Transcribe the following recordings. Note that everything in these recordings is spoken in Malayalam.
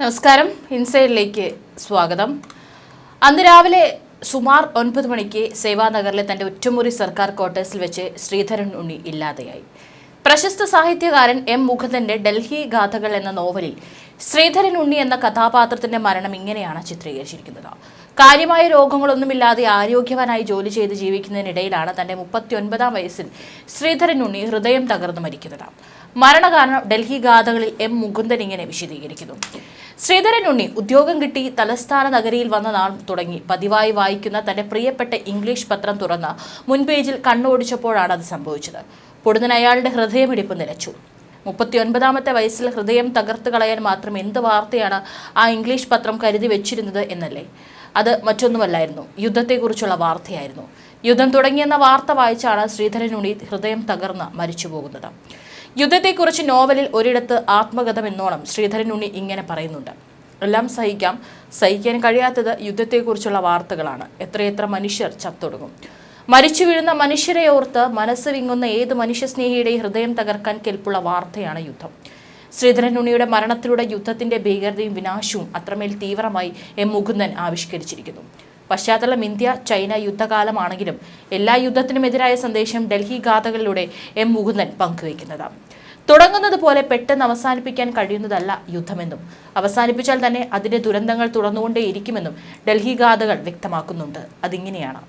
നമസ്കാരം. ഇൻസൈഡിലേക്ക് സ്വാഗതം. അന്ന് രാവിലെ സുമാർ ഒൻപത് മണിക്ക് സേവാനഗറിലെ തന്റെ ഒറ്റമുറി സർക്കാർ ക്വാർട്ടേഴ്സിൽ വെച്ച് ശ്രീധരൻ ഉണ്ണി ഇല്ലാതെയായി. പ്രശസ്ത സാഹിത്യകാരൻ എം മുകുന്ദന്റെ ഡൽഹി ഗാഥകൾ എന്ന നോവലിൽ ശ്രീധരൻ ഉണ്ണി എന്ന കഥാപാത്രത്തിന്റെ മരണം ഇങ്ങനെയാണ് ചിത്രീകരിച്ചിരിക്കുന്നത്. കാര്യമായ രോഗങ്ങളൊന്നുമില്ലാതെ ആരോഗ്യവാനായി ജോലി ചെയ്ത് ജീവിക്കുന്നതിനിടയിലാണ് തന്റെ മുപ്പത്തിയൊൻപതാം വയസ്സിൽ ശ്രീധരൻ ഉണ്ണി ഹൃദയം തകർന്നു മരിക്കുന്നത്. മരണകാരണം ഡൽഹി ഗാഥകളിൽ എം മുകുന്ദൻ ഇങ്ങനെ വിശദീകരിക്കുന്നു. ശ്രീധരൻ ഉണ്ണി ഉദ്യോഗം കിട്ടി തലസ്ഥാന നഗരിയിൽ വന്ന നാൾ തുടങ്ങി. പതിവായി വായിക്കുന്ന തന്റെ പ്രിയപ്പെട്ട ഇംഗ്ലീഷ് പത്രം തുറന്ന മുൻപേജിൽ കണ്ണോടിച്ചപ്പോഴാണ് അത് സംഭവിച്ചത്. പൊടുന്നൻ അയാളുടെ ഹൃദയമിടിപ്പ് നിലച്ചു. മുപ്പത്തിയൊൻപതാമത്തെ വയസ്സിൽ ഹൃദയം തകർത്ത് കളയാൻ മാത്രം എന്ത് വാർത്തയാണ് ആ ഇംഗ്ലീഷ് പത്രം കരുതി വെച്ചിരുന്നത് എന്നല്ലേ? അത് മറ്റൊന്നുമല്ലായിരുന്നു. യുദ്ധത്തെക്കുറിച്ചുള്ള വാർത്തയായിരുന്നു. യുദ്ധം തുടങ്ങിയെന്ന വാർത്ത വായിച്ചാണ് ശ്രീധരൻ ഉണ്ണി ഹൃദയം തകർന്ന് മരിച്ചു പോകുന്നത് യുദ്ധത്തെക്കുറിച്ച് നോവലിൽ ഒരിടത്ത് ആത്മകഥം എന്നോണം ശ്രീധരൻ ഉണ്ണി ഇങ്ങനെ പറയുന്നുണ്ട്. എല്ലാം സഹിക്കാം. സഹിക്കാൻ കഴിയാത്തത് യുദ്ധത്തെക്കുറിച്ചുള്ള വാർത്തകളാണ്. എത്രയെത്ര മനുഷ്യർ ചത്തൊടുങ്ങും. മരിച്ചു വീഴുന്ന മനുഷ്യരെ ഓർത്ത് മനസ്സ് വിങ്ങുന്ന ഏത് മനുഷ്യസ്നേഹിയുടെയും ഹൃദയം തകർക്കാൻ കെൽപ്പുള്ള വാർത്തയാണ് യുദ്ധം. ശ്രീധരൻ ഉണ്ണിയുടെ മരണത്തിലൂടെ യുദ്ധത്തിന്റെ ഭീകരതയും വിനാശവും അത്രമേൽ തീവ്രമായി എം മുകുന്ദൻ ആവിഷ്കരിച്ചിരിക്കുന്നു. പശ്ചാത്തലം ഇന്ത്യ ചൈന യുദ്ധകാലമാണെങ്കിലും എല്ലാ യുദ്ധത്തിനുമെതിരായ സന്ദേശം ഡൽഹി ഗാഥകളിലൂടെ എം മുകുന്ദൻ പങ്കുവയ്ക്കുന്നതാണ് തുടങ്ങുന്നത് പോലെ പെട്ടെന്ന് അവസാനിപ്പിക്കാൻ കഴിയുന്നതല്ല യുദ്ധമെന്നും അവസാനിപ്പിച്ചാൽ തന്നെ അതിന്റെ ദുരന്തങ്ങൾ തുടർന്നുകൊണ്ടേയിരിക്കുമെന്നും ഡൽഹി ഗാഥകൾ വ്യക്തമാക്കുന്നുണ്ട്. അതിങ്ങനെയാണ്.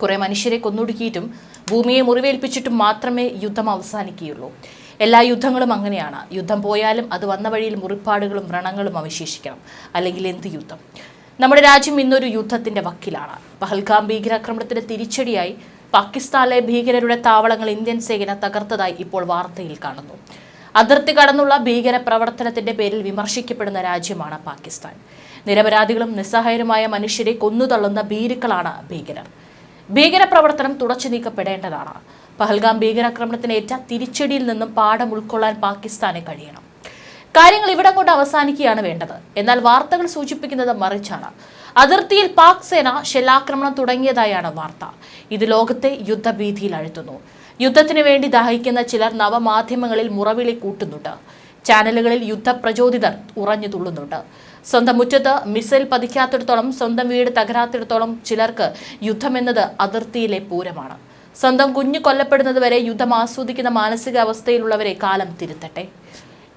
കുറേ മനുഷ്യരെ കൊന്നൊടുക്കിയിട്ടും ഭൂമിയെ മുറിവേൽപ്പിച്ചിട്ടും മാത്രമേ യുദ്ധം അവസാനിക്കുകയുള്ളൂ. എല്ലാ യുദ്ധങ്ങളും അങ്ങനെയാണ്. യുദ്ധം പോയാലും അത് വന്ന വഴിയിൽ മുറിപ്പാടുകളും വ്രണങ്ങളും അവശേഷിക്കണം. അല്ലെങ്കിൽ എന്ത് യുദ്ധം? നമ്മുടെ രാജ്യം ഇന്നൊരു യുദ്ധത്തിന്റെ വക്കിലാണ്. പഹൽഗാം ഭീകരാക്രമണത്തിന് തിരിച്ചടിയായി പാകിസ്ഥാനിലെ ഭീകരരുടെ താവളങ്ങൾ ഇന്ത്യൻ സേന തകർത്തതായി ഇപ്പോൾ വാർത്തയിൽ കാണുന്നു. അതിർത്തി കടന്നുള്ള ഭീകര പ്രവർത്തനത്തിന്റെ പേരിൽ വിമർശിക്കപ്പെടുന്ന രാജ്യമാണ് പാകിസ്ഥാൻ. നിരപരാധികളും നിസ്സഹായരുമായ മനുഷ്യരെ കൊന്നുതള്ളുന്ന ഭീരുക്കളാണ് ഭീകരർ. ഭീകരപ്രവർത്തനം തുടച്ചു നീക്കപ്പെടേണ്ടതാണ്. പഹൽഗാം ഭീകരാക്രമണത്തിനേറ്റ തിരിച്ചടിയിൽ നിന്നും പാഠം ഉൾക്കൊള്ളാൻ പാകിസ്ഥാനെ കഴിയണം. കാര്യങ്ങൾ ഇവിടം കൊണ്ട് അവസാനിക്കുകയാണ് വേണ്ടത്. എന്നാൽ വാർത്തകൾ സൂചിപ്പിക്കുന്നത് മറിച്ചാണ്. അതിർത്തിയിൽ പാക് സേന ഷെല്ലാക്രമണം തുടങ്ങിയതായാണ് വാർത്ത. ഇത് ലോകത്തെ യുദ്ധഭീതിയിൽ അഴുത്തുന്നു. യുദ്ധത്തിനു വേണ്ടി ദാഹിക്കുന്ന ചിലർ നവമാധ്യമങ്ങളിൽ മുറവിളി കൂട്ടുന്നുണ്ട്. ചാനലുകളിൽ യുദ്ധപ്രചോദിതർ ഉറഞ്ഞു തുള്ളുന്നുണ്ട്. സ്വന്തം മുറ്റത്ത് മിസൈൽ പതിക്കാത്തിടത്തോളം സ്വന്തം വീട് തകരാത്തിടത്തോളം ചിലർക്ക് യുദ്ധമെന്നത് അതിർത്തിയിലെ പൂരമാണ്. സ്വന്തം കുഞ്ഞു കൊല്ലപ്പെടുന്നത് വരെ യുദ്ധം ആസ്വദിക്കുന്ന മാനസികാവസ്ഥയിലുള്ളവരെ കാലം തിരുത്തട്ടെ.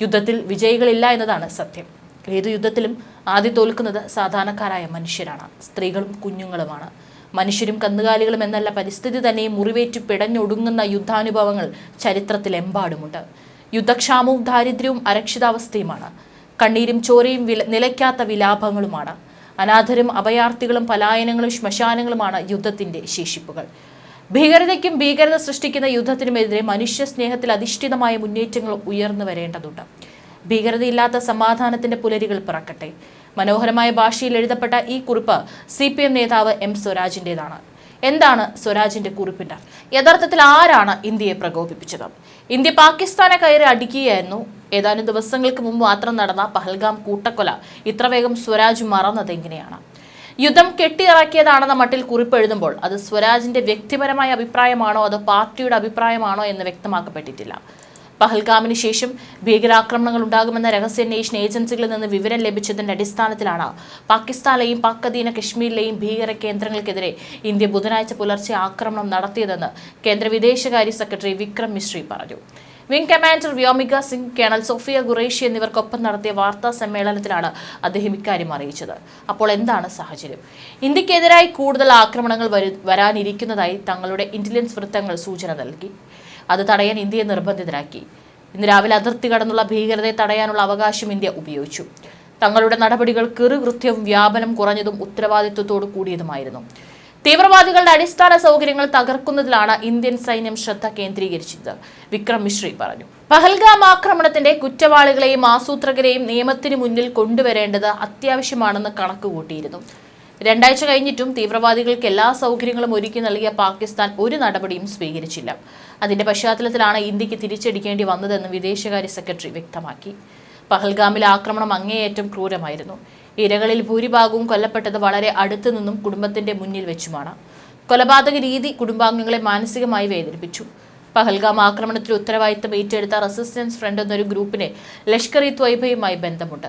യുദ്ധത്തിൽ വിജയികളില്ല എന്നതാണ് സത്യം. ഏത് യുദ്ധത്തിലും ആദ്യം തോൽക്കുന്നത് സാധാരണക്കാരായ മനുഷ്യരാണ്. സ്ത്രീകളും കുഞ്ഞുങ്ങളുമാണ്. മനുഷ്യരും കന്നുകാലികളും എന്നല്ല പരിസ്ഥിതി തന്നെ മുറിവേറ്റു പിടഞ്ഞൊടുങ്ങുന്ന യുദ്ധാനുഭവങ്ങൾ ചരിത്രത്തിലെമ്പാടുമുണ്ട് യുദ്ധക്ഷാമവും ദാരിദ്ര്യവും അരക്ഷിതാവസ്ഥയുമാണ്. കണ്ണീരും ചോരയും വില നിലയ്ക്കാത്ത വിലാപങ്ങളുമാണ്. അനാഥരും അഭയാർത്ഥികളും പലായനങ്ങളും ശ്മശാനങ്ങളുമാണ് യുദ്ധത്തിന്റെ ശേഷിപ്പുകൾ. ഭീകരതയ്ക്കും ഭീകരത സൃഷ്ടിക്കുന്ന യുദ്ധത്തിനുമെതിരെ മനുഷ്യ സ്നേഹത്തിൽ അധിഷ്ഠിതമായ മുന്നേറ്റങ്ങൾ ഉയർന്നു വരേണ്ടതുണ്ട്. ഭീകരതയില്ലാത്ത സമാധാനത്തിന്റെ പുലരികൾ പിറക്കട്ടെ. മനോഹരമായ ഭാഷയിൽ എഴുതപ്പെട്ട ഈ കുറിപ്പ് സി പി എം നേതാവ് എം സ്വരാജിന്റെതാണ് എന്താണ് സ്വരാജിന്റെ കുറിപ്പിന്റെ? യഥാർത്ഥത്തിൽ ആരാണ് ഇന്ത്യയെ പ്രകോപിപ്പിച്ചത്? ഇന്ത്യ പാകിസ്ഥാനെ കയറി അടിക്കുകയായിരുന്നു. ഏതാനും ദിവസങ്ങൾക്ക് മുമ്പ് മാത്രം നടന്ന പഹൽഗാം കൂട്ടക്കൊല ഇത്ര വേഗം സ്വരാജ് മറന്നത് എങ്ങനെയാണ് യുദ്ധം കെട്ടിയിറക്കിയതാണെന്ന മട്ടിൽ കുറിപ്പ് എഴുതുമ്പോൾ അത് സ്വരാജിന്റെ വ്യക്തിപരമായ അഭിപ്രായമാണോ അതോ പാർട്ടിയുടെ അഭിപ്രായമാണോ എന്ന് വ്യക്തമാക്കപ്പെട്ടിട്ടില്ല. പഹൽഗാമിന് ശേഷം ഭീകരാക്രമണങ്ങൾ ഉണ്ടാകുമെന്ന രഹസ്യാന്വേഷണ ഏജൻസികളിൽ നിന്ന് വിവരം ലഭിച്ചതിന്റെ അടിസ്ഥാനത്തിലാണ് പാകിസ്ഥാനിലെയും പാക് അധീന കശ്മീരിലെയും ഭീകര കേന്ദ്രങ്ങൾക്കെതിരെ ഇന്ത്യ ബുധനാഴ്ച പുലർച്ചെ ആക്രമണം നടത്തിയതെന്ന് കേന്ദ്ര വിദേശകാര്യ സെക്രട്ടറി വിക്രം മിശ്രി പറഞ്ഞു. Wing commander Vyomika Singh colonel Sofiya Qureshi എന്നിവർക്കൊപ്പം നടത്തിയ വാർത്താ സമ്മേളനത്തിലാണ് അദ്ദേഹം ഇക്കാര്യം അറിയിച്ചത്. അപ്പോൾ എന്താണ് സാഹചര്യം? ഇന്ത്യക്കെതിരായി കൂടുതൽ ആക്രമണങ്ങൾ വരു വരാനിരിക്കുന്നതായി തങ്ങളുടെ ഇന്റലിജൻസ് വൃത്തങ്ങൾ സൂചന നൽകി. അത് തടയാൻ ഇന്ത്യയെ നിർബന്ധിതരാക്കി ഇന്ന് രാവിലെ അതിർത്തി കടന്നുള്ള ഭീകരതയെ തടയാനുള്ള അവകാശം ഇന്ത്യ ഉപയോഗിച്ചു. തങ്ങളുടെ നടപടികൾ കെറുകൃത്യവും വ്യാപനം കുറഞ്ഞതും ഉത്തരവാദിത്വത്തോടു കൂടിയതുമായിരുന്നു. തീവ്രവാദികളുടെ അടിസ്ഥാന സൗകര്യങ്ങൾ തകർക്കുന്നതിലാണ് ഇന്ത്യൻ സൈന്യം ശ്രദ്ധ കേന്ദ്രീകരിച്ചത്. വിക്രം മിശ്രി പറഞ്ഞു. പഹൽഗാം ആക്രമണത്തിന്റെ കുറ്റവാളികളെയും ആസൂത്രകരെയും നിയമത്തിന് മുന്നിൽ കൊണ്ടുവരേണ്ടത് അത്യാവശ്യമാണെന്ന് കണക്കുകൂട്ടിയിരുന്നു. രണ്ടാഴ്ച കഴിഞ്ഞിട്ടും തീവ്രവാദികൾക്ക് എല്ലാ സൗകര്യങ്ങളും ഒരുക്കി നൽകിയ പാകിസ്ഥാൻ ഒരു നടപടിയും സ്വീകരിച്ചില്ല. അതിന്റെ പശ്ചാത്തലത്തിലാണ് ഇന്ത്യയ്ക്ക് തിരിച്ചടിക്കേണ്ടി വന്നതെന്ന് വിദേശകാര്യ സെക്രട്ടറി വ്യക്തമാക്കി. പഹൽഗാമിലെ ആക്രമണം അങ്ങേയറ്റം ക്രൂരമായിരുന്നു. ഇരകളിൽ ഭൂരിഭാഗവും കൊല്ലപ്പെട്ടത് വളരെ അടുത്തു നിന്നും കുടുംബത്തിന്റെ മുന്നിൽ വെച്ചുമാണ്. കൊലപാതക രീതി കുടുംബാംഗങ്ങളെ മാനസികമായി വേദനിപ്പിച്ചു. പഹൽഗാം ആക്രമണത്തിൽ ഉത്തരവാദിത്തം ഏറ്റെടുത്ത റെസിസ്റ്റൻസ് ഫ്രണ്ട് എന്നൊരു ഗ്രൂപ്പിന് ലഷ്കർ ഇ ത്വയ്ബയുമായി ബന്ധമുണ്ട്.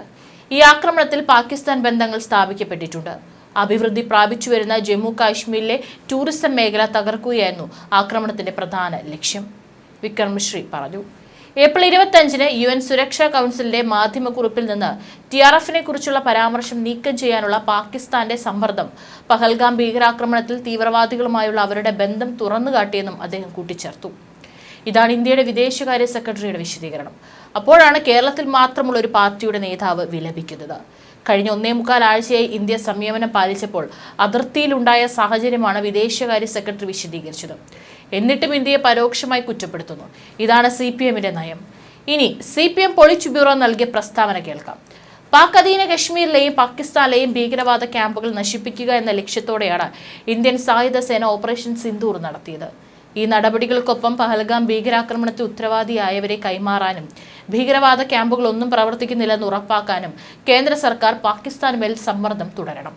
ഈ ആക്രമണത്തിൽ പാകിസ്ഥാൻ ബന്ധങ്ങൾ സ്ഥാപിക്കപ്പെട്ടിട്ടുണ്ട്. അഭിവൃദ്ധി പ്രാപിച്ചു വരുന്ന ജമ്മു കാശ്മീരിലെ ടൂറിസം മേഖല തകർക്കുകയായിരുന്നു ആക്രമണത്തിന്റെ പ്രധാന ലക്ഷ്യം. വിക്രം പറഞ്ഞു. ഏപ്രിൽ ഇരുപത്തഞ്ചിന് യു എൻ സുരക്ഷാ കൗൺസിലിന്റെ മാധ്യമക്കുറിപ്പിൽ നിന്ന് ടി ആർ എഫിനെ കുറിച്ചുള്ള പരാമർശം നീക്കം ചെയ്യാനുള്ള പാകിസ്ഥാന്റെ സമ്മർദ്ദം. പഹൽഗാം ഭീകരാക്രമണത്തിൽ തീവ്രവാദികളുമായുള്ള അവരുടെ ബന്ധം തുറന്നുകാട്ടിയെന്നും അദ്ദേഹം കൂട്ടിച്ചേർത്തു. ഇതാണ് ഇന്ത്യയുടെ വിദേശകാര്യ സെക്രട്ടറിയുടെ വിശദീകരണം. അപ്പോഴാണ് കേരളത്തിൽ മാത്രമുള്ള ഒരു പാർട്ടിയുടെ നേതാവ് വിലപിക്കുന്നത്. കഴിഞ്ഞ ഒന്നേ മുക്കാൽ ആഴ്ചയായി ഇന്ത്യ സംയമനം പാലിച്ചപ്പോൾ അതിർത്തിയിലുണ്ടായ സാഹചര്യമാണ് വിദേശകാര്യ സെക്രട്ടറി വിശദീകരിച്ചത്. എന്നിട്ടും ഇന്ത്യയെ പരോക്ഷമായി കുറ്റപ്പെടുത്തുന്നു. ഇതാണ് സി പി എമ്മിന്റെ നയം. ഇനി സി പി എം പൊളിച്ച് ബ്യൂറോ നൽകിയ പ്രസ്താവന കേൾക്കാം. പാക് അധീന കശ്മീരിലെയും പാകിസ്ഥാനിലെയും ഭീകരവാദ ക്യാമ്പുകൾ നശിപ്പിക്കുക എന്ന ലക്ഷ്യത്തോടെയാണ് ഇന്ത്യൻ സായുധ സേന ഓപ്പറേഷൻ സിന്ദൂർ നടത്തിയത്. ഈ നടപടികൾക്കൊപ്പം പഹൽഗാം ഭീകരാക്രമണത്തിൽ ഉത്തരവാദിയായവരെ കൈമാറാനും ഭീകരവാദ ക്യാമ്പുകളൊന്നും പ്രവർത്തിക്കുന്നില്ലെന്ന് ഉറപ്പാക്കാനും കേന്ദ്ര സർക്കാർ പാകിസ്ഥാൻ മേൽ സമ്മർദ്ദം തുടരണം.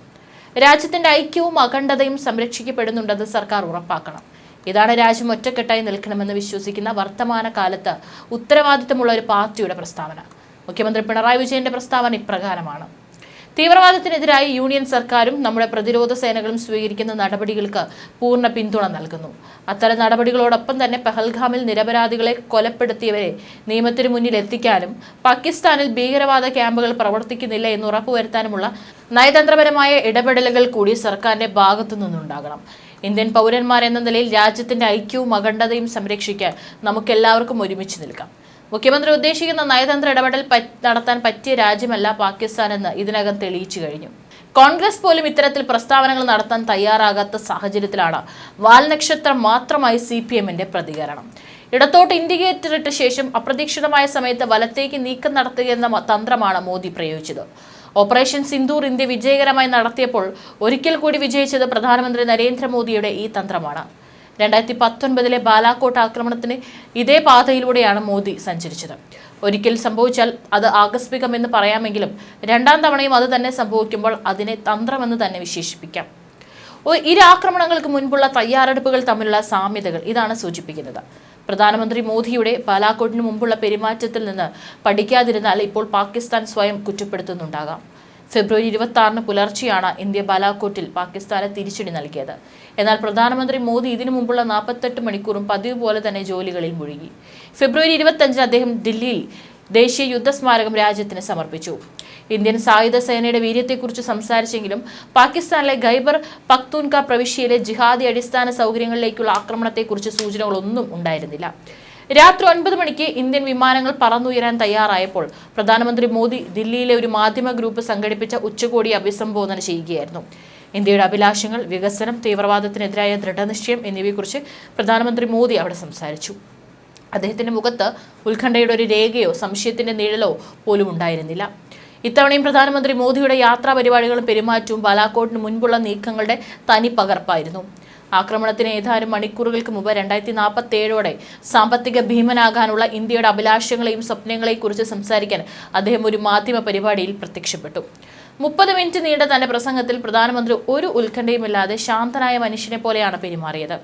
രാജ്യത്തിന്റെ ഐക്യവും അഖണ്ഡതയും സംരക്ഷിക്കപ്പെടുന്നുണ്ടെന്ന് സർക്കാർ ഉറപ്പാക്കണം. ഇതാണ് രാജ്യം ഒറ്റക്കെട്ടായി നിൽക്കണമെന്ന് വിശ്വസിക്കുന്ന വർത്തമാന കാലത്ത് ഉത്തരവാദിത്തമുള്ള ഒരു പാർട്ടിയുടെ പ്രസ്താവന. മുഖ്യമന്ത്രി പിണറായി വിജയന്റെ പ്രസ്താവന ഇപ്രകാരമാണ്. തീവ്രവാദത്തിനെതിരായി യൂണിയൻ സർക്കാരും നമ്മുടെ പ്രതിരോധ സേനകളും സ്വീകരിക്കുന്ന നടപടികൾക്ക് പൂർണ പിന്തുണ നൽകുന്നു. അത്തരം നടപടികളോടൊപ്പം തന്നെ പെഹൽഗാമിൽ നിരപരാധികളെ കൊലപ്പെടുത്തിയവരെ നിയമത്തിനു മുന്നിൽ എത്തിക്കാനും പാകിസ്ഥാനിൽ ഭീകരവാദ ക്യാമ്പുകൾ പ്രവർത്തിക്കുന്നില്ല എന്ന് ഉറപ്പുവരുത്താനുമുള്ള നയതന്ത്രപരമായ ഇടപെടലുകൾ കൂടി സർക്കാരിന്റെ ഭാഗത്തു നിന്നുണ്ടാകണം. ഇന്ത്യൻ പൗരന്മാരെന്ന നിലയിൽ രാജ്യത്തിന്റെ ഐക്യവും അഖണ്ഡതയും സംരക്ഷിക്കാൻ നമുക്കെല്ലാവർക്കും ഒരുമിച്ച് നിൽക്കാം. മുഖ്യമന്ത്രി ഉദ്ദേശിക്കുന്ന നയതന്ത്ര ഇടപെടൽ നടത്താൻ പറ്റിയ രാജ്യമല്ല പാകിസ്ഥാൻ എന്ന് ഇതിനകം തെളിയിച്ചു കഴിഞ്ഞു. കോൺഗ്രസ് പോലും ഇത്തരത്തിൽ പ്രസ്താവനകൾ നടത്താൻ തയ്യാറാകാത്ത സാഹചര്യത്തിലാണ് വാൽനക്ഷത്രം മാത്രമായി സി പി എമ്മിന്റെ പ്രതികരണം. ഇടത്തോട്ട് ഇൻഡിക്കേറ്റർ ഇട്ട ശേഷം അപ്രതീക്ഷിതമായ സമയത്ത് വലത്തേക്ക് നീക്കം നടത്തുകയെന്ന എന്ന തന്ത്രമാണ് മോദി പ്രയോഗിച്ചത്. ഓപ്പറേഷൻ സിന്ദൂർ ഇന്ത്യ വിജയകരമായി നടത്തിയപ്പോൾ ഒരിക്കൽ കൂടി വിജയിച്ചത് പ്രധാനമന്ത്രി നരേന്ദ്രമോദിയുടെ ഈ തന്ത്രമാണ്. രണ്ടായിരത്തി പത്തൊൻപതിലെ ബാലാക്കോട്ട് ആക്രമണത്തിന് ഇതേ പാതയിലൂടെയാണ് മോദി സഞ്ചരിച്ചത്. ഒരിക്കൽ സംഭവിച്ചാൽ അത് ആകസ്മികമെന്ന് പറയാമെങ്കിലും രണ്ടാം തവണയും അത് തന്നെ സംഭവിക്കുമ്പോൾ അതിനെ തന്ത്രമെന്ന് തന്നെ വിശേഷിപ്പിക്കാം. ഇരു ആക്രമണങ്ങൾക്ക് മുൻപുള്ള തയ്യാറെടുപ്പുകൾ തമ്മിലുള്ള സാമ്യതകൾ ഇതാണ് സൂചിപ്പിക്കുന്നത്. പ്രധാനമന്ത്രി മോദിയുടെ ബാലാക്കോട്ടിന് മുമ്പുള്ള പെരുമാറ്റത്തിൽ നിന്ന് പഠിക്കാതിരുന്നാൽ ഇപ്പോൾ പാകിസ്ഥാൻ സ്വയം കുറ്റപ്പെടുത്തുന്നുണ്ടാകാം. ഫെബ്രുവരി ഇരുപത്തി ആറിന് പുലർച്ചെയാണ് ഇന്ത്യ ബാലാക്കോട്ടിൽ പാകിസ്ഥാന് തിരിച്ചടി നൽകിയത്. എന്നാൽ പ്രധാനമന്ത്രി മോദി ഇതിനു മുമ്പുള്ള നാൽപ്പത്തെട്ട് മണിക്കൂറും പതിവ് പോലെ തന്നെ ജോലികളിൽ മുഴുകി. ഫെബ്രുവരി ഇരുപത്തഞ്ചിന് അദ്ദേഹം ദില്ലിയിൽ ദേശീയ യുദ്ധസ്മാരകം രാജ്യത്തിന് സമർപ്പിച്ചു. ഇന്ത്യൻ സായുധ സേനയുടെ വീര്യത്തെക്കുറിച്ച് സംസാരിച്ചെങ്കിലും പാകിസ്ഥാനിലെ ഖൈബർ പക്തൂൻക പ്രവിശ്യയിലെ ജിഹാദി അടിസ്ഥാന സൗകര്യങ്ങളിലേക്കുള്ള ആക്രമണത്തെക്കുറിച്ച് സൂചനകളൊന്നും ഉണ്ടായിരുന്നില്ല. രാത്രി ഒൻപത് മണിക്ക് ഇന്ത്യൻ വിമാനങ്ങൾ പറന്നുയരാൻ തയ്യാറായപ്പോൾ പ്രധാനമന്ത്രി മോദി ദില്ലിയിലെ ഒരു മാധ്യമ ഗ്രൂപ്പ് സംഘടിപ്പിച്ച ഉച്ചകോടി അഭിസംബോധന ചെയ്യുകയായിരുന്നു. ഇന്ത്യയുടെ അഭിലാഷങ്ങൾ വികസനം തീവ്രവാദത്തിനെതിരായ ദൃഢനിശ്ചയം എന്നിവയെക്കുറിച്ച് പ്രധാനമന്ത്രി മോദി അവിടെ സംസാരിച്ചു. അദ്ദേഹത്തിന്റെ മുഖത്ത് ഉത്കണ്ഠയുടെ ഒരു രേഖയോ സംശയത്തിന്റെ നിഴലോ പോലും ഉണ്ടായിരുന്നില്ല. ഇത്തവണയും പ്രധാനമന്ത്രി മോദിയുടെ യാത്രാ പരിപാടികളും പെരുമാറ്റവും ബാലാക്കോട്ടിന് മുൻപുള്ള നീക്കങ്ങളുടെ തനി പകർപ്പായിരുന്നു. ആക്രമണത്തിന് ഏതാനും മണിക്കൂറുകൾക്ക് മുമ്പ് രണ്ടായിരത്തി നാൽപ്പത്തി ഏഴോടെ സാമ്പത്തിക ഭീമനാകാനുള്ള ഇന്ത്യയുടെ അഭിലാഷങ്ങളെയും സ്വപ്നങ്ങളെയും കുറിച്ച് സംസാരിക്കാൻ അദ്ദേഹം ഒരു മാധ്യമ പരിപാടിയിൽ പ്രത്യക്ഷപ്പെട്ടു. മുപ്പത് മിനിറ്റ് നീണ്ട തന്റെ പ്രസംഗത്തിൽ പ്രധാനമന്ത്രി ഒരു ഉത്കണ്ഠയുമില്ലാതെ ശാന്തനായ മനുഷ്യനെ പോലെയാണ് പെരുമാറിയത്.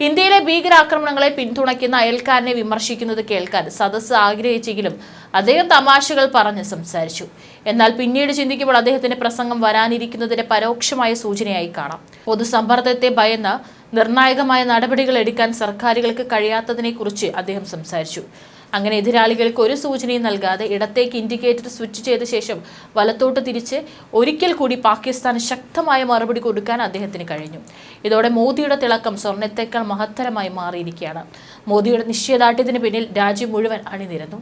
ഇന്ത്യയിലെ ഭീകരാക്രമണങ്ങളെ പിന്തുണയ്ക്കുന്ന അയൽക്കാരനെ വിമർശിക്കുന്നത് കേൾക്കാൻ സദസ്സ് ആഗ്രഹിച്ചെങ്കിലും അദ്ദേഹം തമാശകൾ പറഞ്ഞ് സംസാരിച്ചു. എന്നാൽ പിന്നീട് ചിന്തിക്കുമ്പോൾ അദ്ദേഹത്തിന്റെ പ്രസംഗം വരാനിരിക്കുന്നതിന്റെ പരോക്ഷമായ സൂചനയായി കാണാം. പൊതുസമ്മർദ്ദത്തെ ഭയന്ന് നിർണായകമായ നടപടികൾ എടുക്കാൻ സർക്കാരുകൾക്ക് കഴിയാത്തതിനെക്കുറിച്ച് അദ്ദേഹം സംസാരിച്ചു. അങ്ങനെ എതിരാളികൾക്ക് ഒരു സൂചനയും നൽകാതെ ഇടത്തേക്ക് ഇൻഡിക്കേറ്റർ സ്വിച്ച് ചെയ്ത ശേഷം വലത്തോട്ട് തിരിച്ച് ഒരിക്കൽ കൂടി പാകിസ്ഥാൻ ശക്തമായ മറുപടി കൊടുക്കാൻ അദ്ദേഹത്തിന് കഴിഞ്ഞു. ഇതോടെ മോദിയുടെ തിളക്കം സ്വർണത്തേക്കാൾ മഹത്തരമായി മാറിയിരിക്കുകയാണ്. മോദിയുടെ നിശ്ചയദാർഢ്യത്തിന് പിന്നിൽ രാജ്യം മുഴുവൻ അണിനിരന്നു.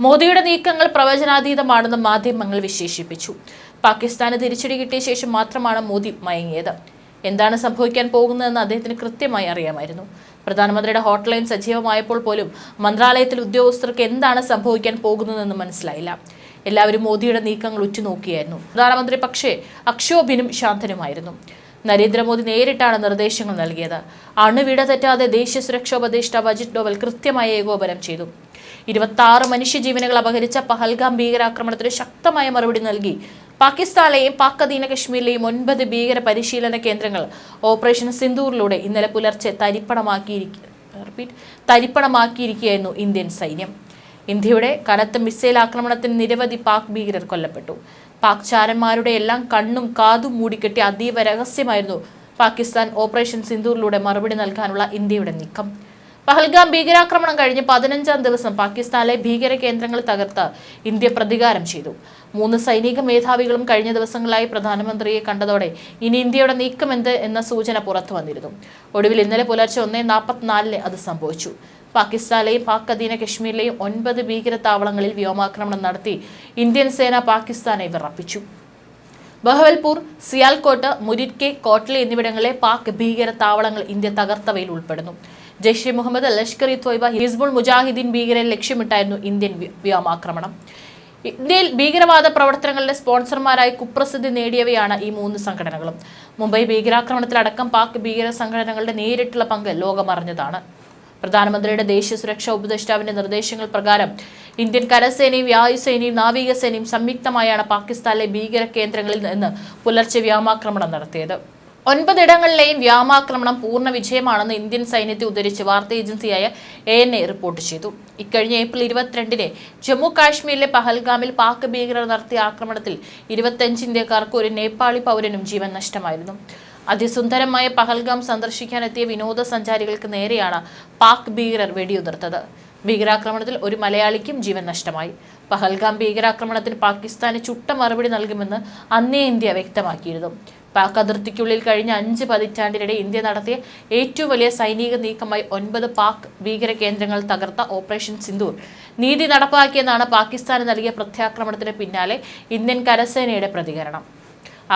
മോദിയുടെ നീക്കങ്ങൾ പ്രവചനാതീതമാണെന്ന് മാധ്യമങ്ങൾ വിശേഷിപ്പിച്ചു. പാകിസ്ഥാന് തിരിച്ചടി കിട്ടിയ ശേഷം മാത്രമാണ് മോദി മയങ്ങിയത്. എന്താണ് സംഭവിക്കാൻ പോകുന്നതെന്ന് അദ്ദേഹത്തിന് കൃത്യമായി അറിയാമായിരുന്നു. പ്രധാനമന്ത്രിയുടെ ഹോട്ട്ലൈൻ സജീവമായപ്പോൾ പോലും മന്ത്രാലയത്തിൽ ഉദ്യോഗസ്ഥർക്ക് എന്താണ് സംഭവിക്കാൻ പോകുന്നതെന്ന് മനസ്സിലായില്ല. എല്ലാവരും മോദിയുടെ നീക്കങ്ങൾ ഉറ്റുനോക്കിയായിരുന്നു. പ്രധാനമന്ത്രി പക്ഷേ അക്ഷോഭിനും ശാന്തനുമായിരുന്നു. നരേന്ദ്രമോദി നേരിട്ടാണ് നിർദ്ദേശങ്ങൾ നൽകിയത്. അണുവിട തെറ്റാതെ ദേശീയ സുരക്ഷാ ഉപദേഷ്ടാവ് അജിത് ഡോവൽ കൃത്യമായ ഏകോപനം ചെയ്തു. ഇരുപത്തി മനുഷ്യജീവനുകൾ അപഹരിച്ച പഹൽഗാം ഭീകരാക്രമണത്തിന് ശക്തമായ മറുപടി നൽകി പാകിസ്ഥാനിലെയും പാക് അധീന കശ്മീരിലെയും ഒൻപത് ഭീകര പരിശീലന കേന്ദ്രങ്ങൾ ഓപ്പറേഷൻ സിന്ദൂറിലൂടെ ഇന്നലെ പുലർച്ചെ തരിപ്പണമാക്കിയിരിക്കും റിപ്പീറ്റ് തരിപ്പണമാക്കിയിരിക്കുകയായിരുന്നു ഇന്ത്യൻ സൈന്യം. ഇന്ത്യയുടെ കനത്ത മിസൈൽ ആക്രമണത്തിന് നിരവധി പാക് ഭീകരർ കൊല്ലപ്പെട്ടു. പാക് ചാരന്മാരുടെ എല്ലാം കണ്ണും കാതും മൂടിക്കെട്ടി അതീവ രഹസ്യമായിരുന്നു പാകിസ്ഥാൻ ഓപ്പറേഷൻ സിന്ദൂറിലൂടെ മറുപടി നൽകാനുള്ള ഇന്ത്യയുടെ നീക്കം. പഹൽഗാം ഭീകരാക്രമണം കഴിഞ്ഞ് പതിനഞ്ചാം ദിവസം പാകിസ്ഥാനിലെ ഭീകര കേന്ദ്രങ്ങൾ തകർത്ത് ഇന്ത്യ പ്രതികാരം ചെയ്തു. മൂന്ന് സൈനിക മേധാവികളും കഴിഞ്ഞ ദിവസങ്ങളായി പ്രധാനമന്ത്രിയെ കണ്ടതോടെ ഇനി ഇന്ത്യയുടെ നീക്കം എന്ത് എന്ന സൂചന പുറത്തു വന്നിരുന്നു. ഒടുവിൽ ഇന്നലെ പുലർച്ചെ ഒന്നേ നാൽപ്പത്തിനാലിന് അത് സംഭവിച്ചു. പാകിസ്ഥാനിലെയും പാക് അധീന കശ്മീരിലെയും ഒൻപത് ഭീകര താവളങ്ങളിൽ വ്യോമാക്രമണം നടത്തി ഇന്ത്യൻ സേന പാകിസ്ഥാനെ വിറപ്പിച്ചു. ബഹവൽപൂർ സിയാൽകോട്ട് മുരിറ്റ്കെ കോട്ട്ലി എന്നിവിടങ്ങളിലെ പാക് ഭീകര താവളങ്ങൾ ഇന്ത്യ തകർത്തവയിൽ ഉൾപ്പെടുന്നു. ജയ്ഷെ മുഹമ്മദ് ലഷ്കർ ഇ ത്വയ്ബ ഹിസ്ബുൾ മുജാഹിദ്ദീൻ ഭീകരെ ലക്ഷ്യമിട്ടായിരുന്നു ഇന്ത്യൻ വ്യോമാക്രമണം. ഇന്ത്യയിൽ ഭീകരവാദ പ്രവർത്തനങ്ങളുടെ സ്പോൺസർമാരായി കുപ്രസിദ്ധി നേടിയവയാണ് ഈ മൂന്ന് സംഘടനകളും. മുംബൈ ഭീകരാക്രമണത്തിലടക്കം പാക് ഭീകര സംഘടനകളുടെ നേരിട്ടുള്ള പങ്ക് ലോകമറിഞ്ഞതാണ്. പ്രധാനമന്ത്രിയുടെ ദേശീയ സുരക്ഷാ ഉപദേഷ്ടാവിന്റെ നിർദ്ദേശങ്ങൾ പ്രകാരം ഇന്ത്യൻ കരസേനയും വായുസേനയും നാവികസേനയും സംയുക്തമായാണ് പാകിസ്ഥാനിലെ ഭീകര കേന്ദ്രങ്ങളിൽ നിന്ന് പുലർച്ചെ വ്യോമാക്രമണം നടത്തിയത്. ഒൻപതിടങ്ങളിലെയും വ്യോമാക്രമണം പൂർണ വിജയമാണെന്ന് ഇന്ത്യൻ സൈന്യത്തെ ഉദ്ധരിച്ച് വാർത്താ ഏജൻസിയായ എ എൻ എ റിപ്പോർട്ട് ചെയ്തു. ഇക്കഴിഞ്ഞ ഏപ്രിൽ ഇരുപത്തിരണ്ടിന് ജമ്മു കാശ്മീരിലെ പഹൽഗാമിൽ പാക് ഭീകരർ നടത്തിയ ആക്രമണത്തിൽ ഇരുപത്തഞ്ച് ഇന്ത്യക്കാർക്ക് ഒരു നേപ്പാളി പൗരനും ജീവൻ നഷ്ടമായിരുന്നു. അതിസുന്ദരമായ പഹൽഗാം സന്ദർശിക്കാനെത്തിയ വിനോദസഞ്ചാരികൾക്ക് നേരെയാണ് പാക് ഭീകരർ വെടിയുതിർത്തത്. ഭീകരാക്രമണത്തിൽ ഒരു മലയാളിക്കും ജീവൻ നഷ്ടമായി. പഹൽഗാം ഭീകരാക്രമണത്തിൽ പാകിസ്ഥാന് ചുട്ട മറുപടി നൽകുമെന്ന് അന്നേ ഇന്ത്യ വ്യക്തമാക്കിയിരുന്നു. പാക് അതിർത്തിക്കുള്ളിൽ കഴിഞ്ഞ അഞ്ച് പതിറ്റാണ്ടിനിടെ ഇന്ത്യ നടത്തിയ ഏറ്റവും വലിയ സൈനിക നീക്കമായി ഒൻപത് പാക് ഭീകര കേന്ദ്രങ്ങൾ തകർത്ത ഓപ്പറേഷൻ സിന്ദൂർ. നീതി നടപ്പാക്കിയെന്നാണ് പാകിസ്ഥാന് നൽകിയ പ്രത്യാക്രമണത്തിന് പിന്നാലെ ഇന്ത്യൻ കരസേനയുടെ പ്രതികരണം.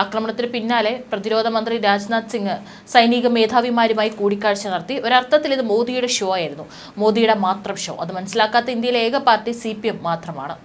ആക്രമണത്തിന് പിന്നാലെ പ്രതിരോധ മന്ത്രി രാജ്നാഥ് സിംഗ് സൈനിക മേധാവിമാരുമായി കൂടിക്കാഴ്ച നടത്തി. ഒരർത്ഥത്തിൽ ഇത് മോദിയുടെ ഷോ ആയിരുന്നു. മോദിയുടെ മാത്രം ഷോ അത് മനസ്സിലാക്കാത്ത ഇന്ത്യയിലെ ഏക പാർട്ടി സി മാത്രമാണ്.